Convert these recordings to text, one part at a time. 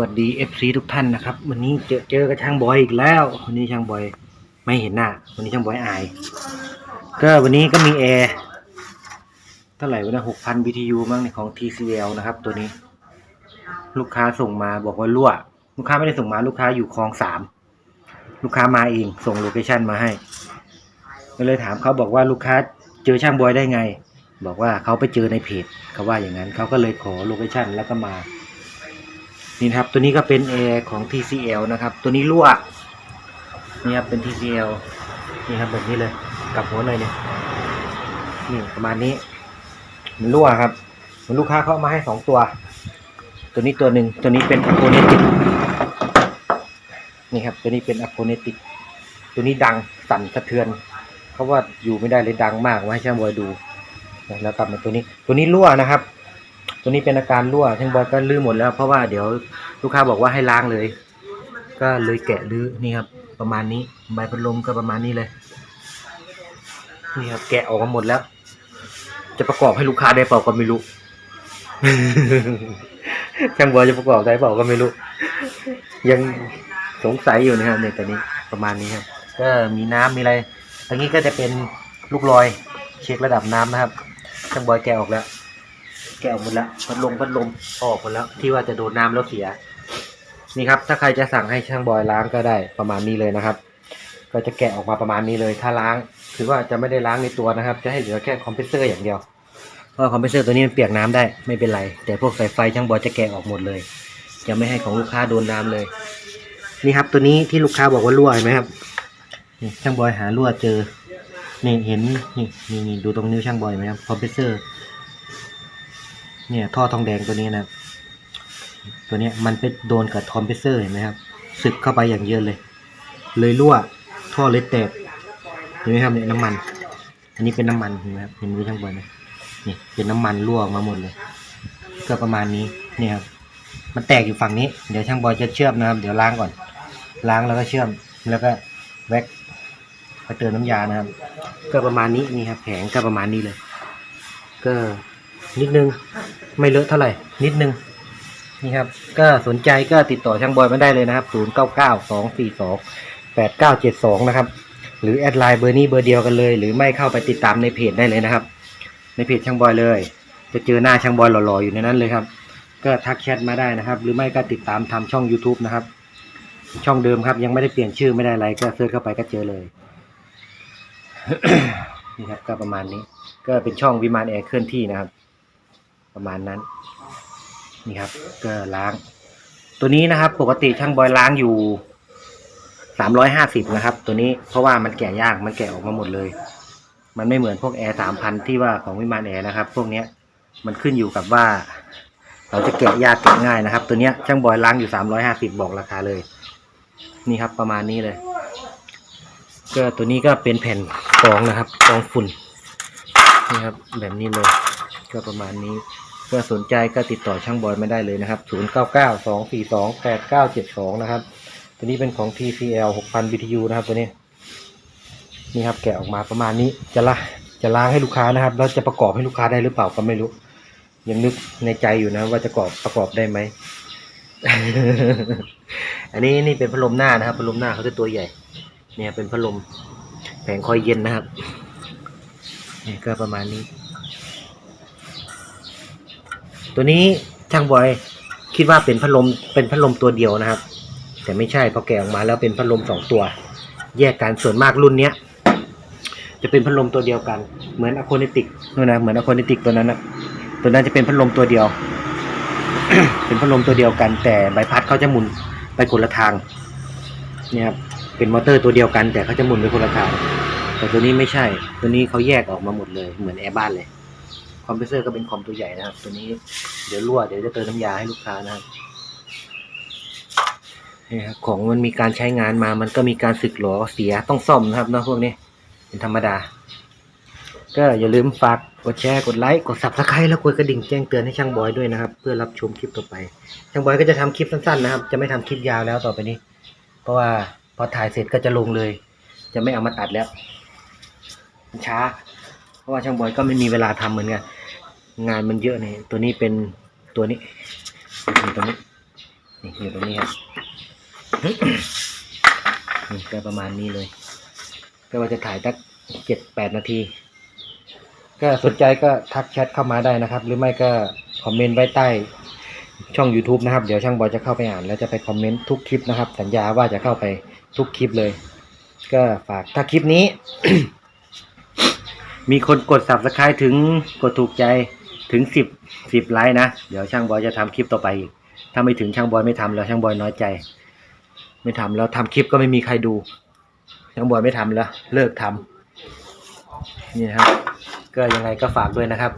วัสดี FC ทุกท่านนะครับ วันนี้เจอเจอกับช่างบอยอีกแล้ว วันนี้ช่างบอยไม่เห็นหน้า วันนี้ช่างบอยอาย ก็วันนี้ก็มีแอร์เท่าไหร่วะนะหกพัน BTU มั้งในของ TCL นะครับ ตัวนี้ ลูกค้าส่งมาบอกว่ารั่ว ลูกค้าไม่ได้ส่งมาลูกค้าอยู่คลองสามลูกค้ามาเองส่งโลเคชั่นมาให้ก็เลยถามเขาบอกว่าลูกค้าเจอช่างบอยได้ไง บอกว่าเขาไปเจอในเพจเขาว่าอย่างนั้นเขาก็เลยขอโลเคชั่นแล้วก็มา นี่นะครับ ตัวนี้ก็เป็นแอร์ของ TCL นะครับ ตัวนี้รั่วนี่ครับเป็น TCL นี่ครับแบบนี้เลยกลับหัวหน่อยเนี่ยนี่ประมาณนี้ มันรั่วครับมันลูกค้าเขาเอามาให้สองตัว ตัวนี้ตัวหนึ่งตัวนี้เป็นอะโ o เนติกนี่ครับ ตัวนี้เป็นอะโ o เนติกตัวนี้ดังสั่นสะเทือนเขาะว่าอยู่ไม่ได้เลยดังมากมาให้ช่างบอยดู แล้วกลับมาตัวนี้ ตัวนี้รั่วนะครับ ตัวนี้เป็นอาการรั่วช่างบอยก็ลื้อหมดแล้ว เพราะว่าเดี๋ยวลูกค้าบอกว่าให้ล้างเลย ก็เลยแกะลื้อนี่ครับประมาณนี้ใบพัดลมก็ประมาณนี้เลยนี่ครับแกะออกมาหมดแล้ว จะประกอบให้ลูกค้าได้เปล่าก็ไม่รู้ช่างบอยจะประกอบได้เปล่าก็ไม่รู้ ยังสงสัยอยู่นะครับในตอนนี้ประมาณนี้ครับ ก็มีน้ำมีอะไรอันนี้ก็จะเป็นลูกลอยเช็คระดับน้ำนะครับช่างบอยแกะออกแล้ว แกะออกหมดแล้วพัดลมพัดลมออกหมดแล้ว ที่ว่าจะโดนน้ำแล้วเสีย นี่ครับ ถ้าใครจะสั่งให้ช่างบอยล้างก็ได้ประมาณนี้เลยนะครับ ก็จะแกะออกมาประมาณนี้เลย ถ้าล้างคือว่าจะไม่ได้ล้างในตัวนะครับ จะให้เหลือแค่คอมเพรสเซอร์อย่างเดียวเพราะคอมเพรสเซอร์ตัวนี้มันเปียกน้ำได้ไม่เป็นไร แต่พวกสายไฟช่างบอยจะแกะออกหมดเลยจะไม่ให้ของลูกค้าโดนน้ำเลย นี่ครับตัวนี้ที่ลูกค้าบอกว่ารั่วเห็นไหมครับนี่ช่างบอยหารั่วเจอนี่เห็นนี่นี่ดูตรงนิ้วช่างบอยไหมครับคอมเพรสเซอร์ เนี่ยท่อทองแดงตัวนี้นะตัวนี้มันไปโดนกับคอมเพรสเซอร์เห็นไหมครับสึกเข้าไปอย่างเยอะเลย เลยรั่วท่อเลยแตกเห็นไหมครับเนี่ยน้ำมัน อันนี้เป็นน้ำมันเห็นไหมครับเห็นมือช่างบอยไหมนี่เป็นน้ำมันรั่วออกมาหมดเลย ก็ประมาณนี้นี่ครับมันแตกอยู่ฝั่งนี้เดี๋ยวช่างบอยจะเชื่อมนะครับ เดี๋ยวล้างก่อน ล้างแล้วก็เชื่อมแล้วก็แว็กไปเติมน้ำยานะครับ ก็ประมาณนี้นี่ครับแผงก็ประมาณนี้เลย ก็นิดนึง ไม่เลอะเท่าไหร่นิดนึงนี่ครับ ก็สนใจก็ติดต่อช่างบอยมาได้เลยนะครับ0 9 9 2 4 2 8 9 7 2นะครับ หรือแอดไลน์เบอร์นี้เบอร์เดียวกันเลย หรือไม่เข้าไปติดตามในเพจได้เลยนะครับ ในเพจช่างบอยเลย จะเจอหน้าช่างบอยหล่อๆอยู่ในนั้นเลยครับ ก็ทักแชทมาได้นะครับ หรือไม่ก็ติดตามทำช่อง YouTube นะครับ ช่องเดิมครับยังไม่ได้เปลี่ยนชื่อไม่ได้อะไรก็เซิร์ชเข้าไปก็เจอเลยนี่ครับก็ประมาณนี้ ก็เป็นช่องวิมานแอร์เคลื่อนที่นะครับ ประมาณนั้น นี่ครับก็ล้าง ตัวนี้นะครับ ปกติช่างบอยล้างอยู่สามร้อยห้าสิบนะครับ ตัวนี้เพราะว่ามันแกะยากมันแกะออกมาหมดเลย มันไม่เหมือนพวกแอร์สามพันที่ว่าของวิมานแอร์นะครับ พวกเนี้ยมันขึ้นอยู่กับว่า เราจะแกะยากแกะง่ายนะครับ ตัวเนี้ยช่างบอยล้างอยู่สามร้อยห้าสิบบอกราคาเลย นี่ครับประมาณนี้เลย ก็ตัวนี้ก็เป็นแผ่นกองนะครับกองฝุ่นนี่ครับแบบนี้เลยก็ประมาณนี้ ก็สนใจก็ติดต่อช่างบอยมาได้เลยนะครับ 0 9 9 2 4 2 8 9 7 2 นะครับ ตัวนี้เป็นของ TCL 6,000 BTU นะครับตัวนี้ นี่ครับแกะออกมาประมาณนี้ จะละจะล้างให้ลูกค้านะครับ แล้วจะประกอบให้ลูกค้าได้หรือเปล่าก็ไม่รู้ ยังนึกในใจอยู่นะ ว่าจะปรอบประกอบได้ไหม อันนี้นี่เป็นพัดลมหน้านะครับ พัดลมหน้าเขาจะตัวใหญ่ เนี่ยเป็นพัดลมแผงคอยเย็นนะครับ นี่ก็ประมาณนี้ ตัวนี้ช่างบอยคิดว่าเป็นพัดลมเป็นพัดลมตัวเดียวนะครับ แต่ไม่ใช่พอแกะออกมาแล้วเป็นพัดลมสองตัว แยกกันส่วนมากรุ่นเนี้ย จะเป็นพัดลมตัวเดียวกัน เหมือนอะโคนิติกนู่นนะเหมือนอะโคนิติกตัวนั้นนะตัวนั้นจะเป็นพัดลมตัวเดียว เป็นพัดลมตัวเดียวกัน แต่ใบพัดเขาจะหมุนไปคนละทางเนี่ยครับเป็นมอเตอร์ตัวเดียวกัน แต่เขาจะหมุนไปคนละทางแต่ตัวนี้ไม่ใช่ ตัวนี้เขาแยกออกมาหมดเลย เหมือนแอร์บ้านเลย คอมเพรสเซอร์ก็เป็นคอมตัวใหญ่นะครับ ตัวนี้เดี๋ยวรั่วเดี๋ยวจะเติมน้ำยาให้ลูกค้านะครับนี่ครับของมันมีการใช้งานมา มันก็มีการสึกหรอเสียต้องซ่อมนะครับเนาะพวกนี้เป็นธรรมดา ก็อย่าลืมฝากกดแชร์กดไลค์กด subscribe แล้วกดกระดิ่งแจ้งเตือนให้ช่างบอยด้วยนะครับ เพื่อรับชมคลิปต่อไป ช่างบอยก็จะทำคลิปสั้นๆนะครับ จะไม่ทำคลิปยาวแล้วต่อไปนี้ เพราะว่าพอถ่ายเสร็จก็จะลงเลย จะไม่เอามาตัดแล้วช้า ราะว่าช่างบอยก็ไม่มีเวลาทำเหมือนกันงานมันเยอะเนี่ยตัวนี้เป็นตัวนี้นี่ตัวนี้นี่อยู่ตรงนี้ครับนี่ก็ประมาณนี้เลยก็ว่าจะถ่ายสักเจ็ดแปดนาที ก็สนใจก็ทักแชทเข้ามาได้นะครับ หรือไม่ก็คอมเมนต์ไว้ใต้ช่อง YouTube นะครับ เดี๋ยวช่างบอยจะเข้าไปอ่าน แล้วจะไปคอมเมนต์ทุกคลิปนะครับ สัญญาว่าจะเข้าไปทุกคลิปเลย ก็ฝากถ้าคลิปนี้ มีคนกด subscribe ถึงกดถูกใจถึงสิบสิบไลค์นะ เดี๋ยวช่างบอยจะทำคลิปต่อไปอีก ถ้าไม่ถึงช่างบอยไม่ทำแล้วช่างบอยน้อยใจ ไม่ทำแล้วทำคลิปก็ไม่มีใครดู ช่างบอยไม่ทำแล้วเลิกทำนี่นะครับ ก็ยังไงก็ฝากด้วยนะครับ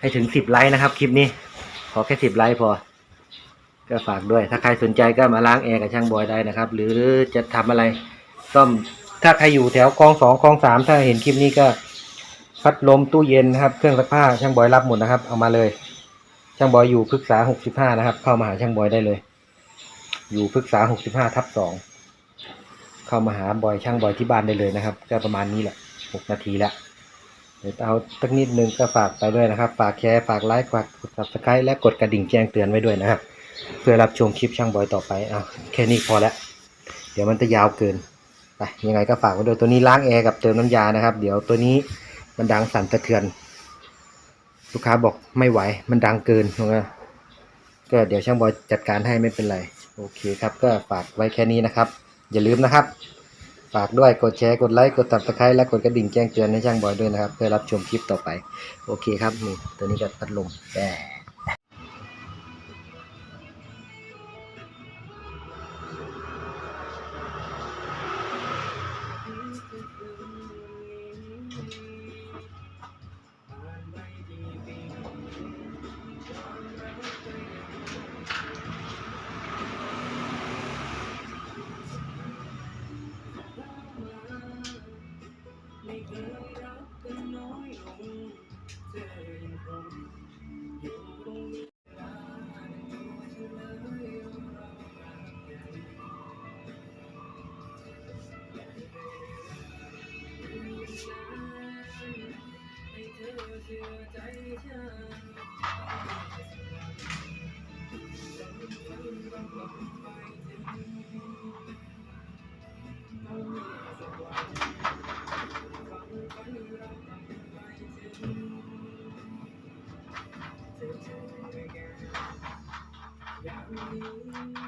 ให้ถึงสิบไลค์นะครับ คลิปนี้ ขอแค่สิบไลค์พอ ก็ฝากด้วย ถ้าใครสนใจก็มาล้างแอร์กับช่างบอยได้นะครับ หรือจะทำอะไรซ่อม ถ้าใครอยู่แถวกองสองกองสามถ้าเห็นคลิปนี้ก็พัดลมตู้เย็นนะครับ เครื่องซักผ้าช่างบอยรับหมดนะครับ เอามาเลย ช่างบอยอยู่พฤกษาหกสิบห้านะครับ เข้ามาหาช่างบอยได้เลย อยู่พฤกษาหกสิบห้าทับสองเข้ามาหาบอยช่างบอยที่บ้านได้เลยนะครับ ก็ประมาณนี้แหละหกนาทีละเดี๋ยวเอาสักนิดนึงก็ฝากไปด้วยนะครับ ฝากแชร์ฝากไลค์ฝากกด subscribe และกดกระดิ่งแจ้งเตือนไว้ด้วยนะครับเพื่อรับชมคลิปช่างบอยต่อไปเอาแค่นี้พอแล้วเดี๋ยวมันจะยาวเกิน ไปยังไงก็ฝากไว้ด้วยตัวนี้ล้างแอร์กับเติมน้ำยานะครับ เดี๋ยวตัวนี้มันดังสั่นสะเทือน ลูกค้าบอกไม่ไหว มันดังเกินนะก็เดี๋ยวช่างบอยจัดการให้ไม่เป็นไร โอเคครับ ก็ฝากไว้แค่นี้นะครับ อย่าลืมนะครับ ฝากด้วยกดแชร์กดไลค์กดตับสไครและกดกระดิ่งแจ้งเตือนให้ช่างบอยด้วยนะครับ เพื่อรับชมคลิปต่อไป โอเคครับนี่ตัวนี้ก็พัดลมแ Thank you.